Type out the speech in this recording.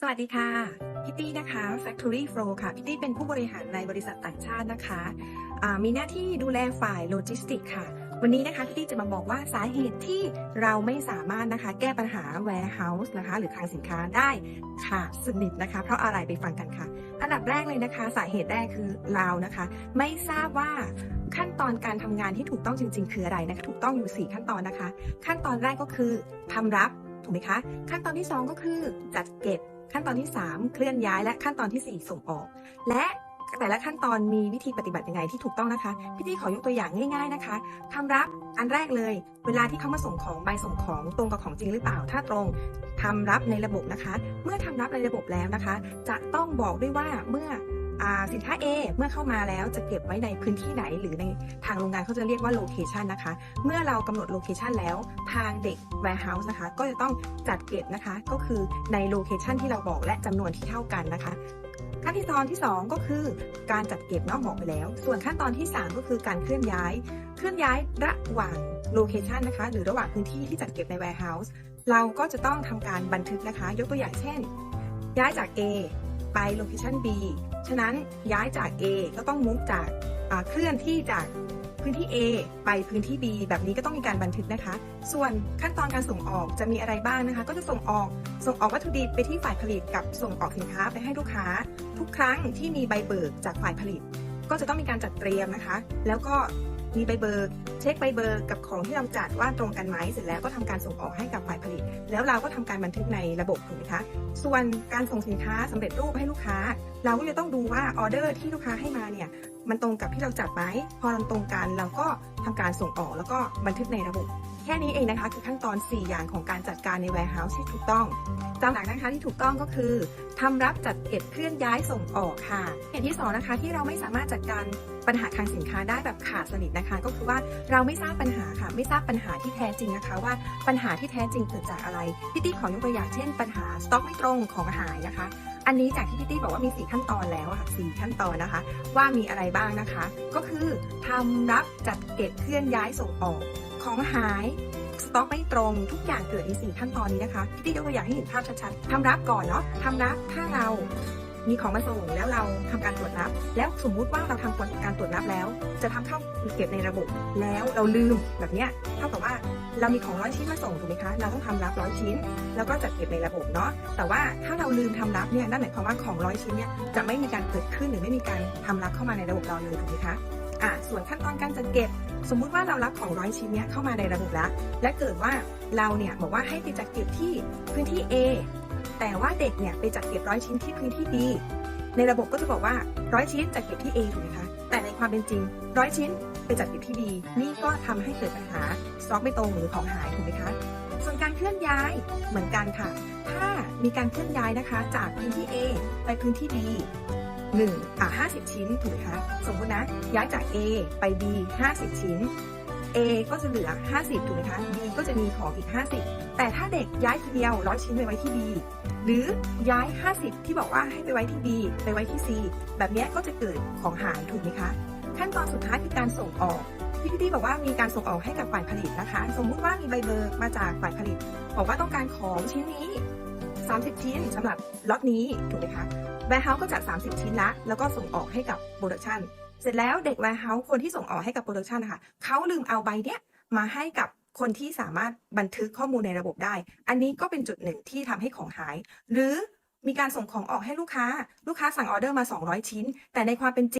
สวัสดีค่ะพิตตี้นะคะ Factory Flow ค่ะพิตตี้เป็นผู้บริหารในบริษัทต่างชาตินะคะมีหน้าที่ดูแลฝ่ายโลจิสติกค่ะ วันนี้นะคะพิตตี้จะมาบอกว่าสาเหตุที่เราไม่สามารถนะคะ แก้ปัญหา warehouse นะคะ หรือคลังสินค้าได้ค่ะสนิทนะคะ เพราะอะไรไปฟังกันค่ะ อันดับแรกเลยนะคะ สาเหตุแรกคือเรานะคะ ไม่ทราบว่าขั้นตอนการทำงานที่ถูกต้องจริง ๆ คืออะไรนะคะ ถูกต้องอยู่ 4 ขั้นตอนนะคะ ขั้นตอนแรกก็คือทำรับถูกไหมคะ ขั้นตอนที่ 2 ก็คือจัดเก็บ ขั้นตอนที่ 3 เคลื่อนย้ายและขั้นตอนทีสี่ 4 ส่งออก และแต่ละขั้นตอนมีวิธีปฏิบัติยังไงที่ถูกต้องนะคะ พี่ที่ขอยกตัวอย่างง่าย ๆนะคะทำรับอันแรกเลย เวลาที่เขามาส่งของใบส่งของตรงกับของจริงหรือเปล่า ถ้าตรงทำรับในระบบนะคะ เมื่อทำรับในระบบแล้วนะคะ จะต้องบอกด้วยว่าเมื่อ สินค้า A เมื่อเข้ามาแล้วจะเก็บไว้ในพื้นที่ไหน หรือในทางโรงงานเขาจะเรียกว่าโลเคชันนะคะ เมื่อเรากำหนดโลเคชันแล้วทางเด็ก warehouse นะคะ ก็จะต้องจัดเก็บนะคะ ก็คือในโลเคชันที่เราบอกและจำนวนที่เท่ากันนะคะขั้นที่ตอนที่ 2 ก็คือการจัดเก็บนอกบอกไปแล้ว ส่วนขั้นตอนที่ 3 ก็คือการเคลื่อนย้าย เคลื่อนย้ายระหว่างโลเคชันนะคะ หรือระหว่างพื้นที่ที่จัดเก็บใน warehouse เราก็จะต้องทำการบันทึกนะคะ ยกตัวอย่างเช่น ย้ายจาก A ไปโลเคชัน B ฉะนั้นย้ายจาก A ก็ต้องมุกจากเคลื่อนที่จากพื้นที่ A ไปพื้นที่ B แบบนี้ก็ต้องมีการบันทึกนะคะ ส่วนขั้นตอนการส่งออกจะมีอะไรบ้างนะคะ ก็จะส่งออก ส่งออกวัตถุดิบไปที่ฝ่ายผลิตกับส่งออกสินค้าไปให้ลูกค้า ทุกครั้งที่มีใบเบิกจากฝ่ายผลิต ก็จะต้องมีการจัดเตรียมนะคะ แล้วก็ มีใบเบิกเช็คใบเบิกกับของที่เราจัดว่าตรงกันไหมเสร็จแล้วก็ทำการส่งออกให้กับฝ่ายผลิต แล้วเราก็ทำการบันทึกในระบบถูกไหมคะส่วนการส่งสินค้าสำเร็จรูปให้ลูกค้า เราก็จะต้องดูว่าออเดอร์ที่ลูกค้าให้มาเนี่ยมันตรงกับที่เราจัดไหมพอมันตรงกันเราก็ทำการส่งออกแล้วก็บันทึกในระบบ ค่นี้เองนะคะ คือขั้นตอน 4 อย่างของการจัดการใน warehouse ที่ถูกต้องตามหลักนะคะที่ถูกต้องก็คือทำรับจัดเก็บเคลื่อนย้ายส่งออกค่ะ อย่างที่สองนะคะที่เราไม่สามารถจัดการปัญหาคลังสินค้าได้แบบขาดสนิทนะคะ ก็คือว่าเราไม่ทราบปัญหาค่ะ ไม่ทราบปัญหาที่แท้จริงนะคะ ว่าปัญหาที่แท้จริงเกิดจากอะไรพี่ตี้ขอยกตัวอย่างเช่นปัญหาสต็อกไม่ตรงของหายนะคะ อันนี้จากที่พี่ตี้บอกว่ามี4ขั้นตอนแล้วค่ะ4ขั้นตอนนะคะ ว่ามีอะไรบ้างนะคะ ก็คือทำรับจัดเก็บเคลื่อนย้ายส่งออก ของหายสต็อกไม่ตรงทุกอย่างเกิดในสี่ขั้นตอนนี้นะคะพี่ยกตัวอย่างให้เห็นภาพชัดๆทำรับก่อนเนาะทำรับถ้าเรามีของมาส่งแล้วเราทำการตรวจรับ แล้วสมมุติว่าเราทำการตรวจรับแล้ว จะทำเข้าเก็บในระบบแล้วเราลืมแบบเนี้ยเท่ากับว่าเรามีของร้อยชิ้นมาส่งถูกไหมคะเราต้องทำรับร้อยชิ้น แล้วก็จัดเก็บในระบบเนาะแต่ว่าถ้าเราลืมทำรับเนี่ยนั่นหมายความว่าของร้อยชิ้นเนี่ยจะไม่มีการเกิดขึ้นหรือไม่มีการทำรับเข้ามาในระบบเราเลยถูกไหมคะ อะส่วนขั้นตอนการจัดเก็บ สมมุติว่าเรารับของร้อยชิ้นเนี้ยเข้ามาในระบบแล้ว และเกิดว่าเราเนี่ยบอกว่าให้ไปจัดเก็บที่พื้นที่ A แต่ว่าเด็กเนี่ยไปจัดเก็บร้อยชิ้นที่พื้นที่ B ในระบบก็จะบอกว่าร้อยชิ้นจัดเก็บที่ A ถูกไหมคะ แต่ในความเป็นจริงร้อยชิ้นไปจัดเก็บที่ B นี่ก็ทำให้เกิดปัญหาสต็อกไม่ตรงหรือของหายถูกไหมคะ ส่วนการเคลื่อนย้ายเหมือนกันค่ะ ถ้ามีการเคลื่อนย้ายนะคะ จากพื้นที่ A ไปพื้นที่ B หนึ่งอะห้าสิบชิ้นถูกไหมคะสมมตินะย้ายจาก A ไป B 50 ชิ้น A ก็จะเหลือ 50 ถูกไหมคะ B ก็จะมีของอีก 50 แต่ถ้าเด็กย้ายทีเดียวร้อยชิ้นไปไว้ที่ B หรือย้าย 50 ที่บอกว่าให้ไปไว้ที่ B ไปไว้ที่ C แบบนี้ก็จะเกิดของหายถูกไหมคะ ขั้นตอนสุดท้ายคือการส่งออกพี่พี่ตี้บอกว่ามีการส่งออกให้กับฝ่ายผลิตนะคะ สมมุติว่ามีใบเบิกมาจากฝ่ายผลิต บอกว่าต้องการของชิ้นนี้ 30 ชิ้นสำหรับล็อตนี้ถูกไหมคะ warehouse ก็จัด 30 ชิ้นละ แล้วก็ส่งออกให้กับโปรดักชันเสร็จแล้วเด็ก warehouse คนที่ส่งออกให้กับโปรดักชันนะคะเขาลืมเอาใบเนี้ยมาให้กับคนที่สามารถบันทึกข้อมูลในระบบได้ อันนี้ก็เป็นจุดหนึ่งที่ทำให้ของหาย หรือมีการส่งของออกให้ลูกค้า ลูกค้าสั่งออเดอร์มา 200 ชิ้น แต่ในความเป็นจริง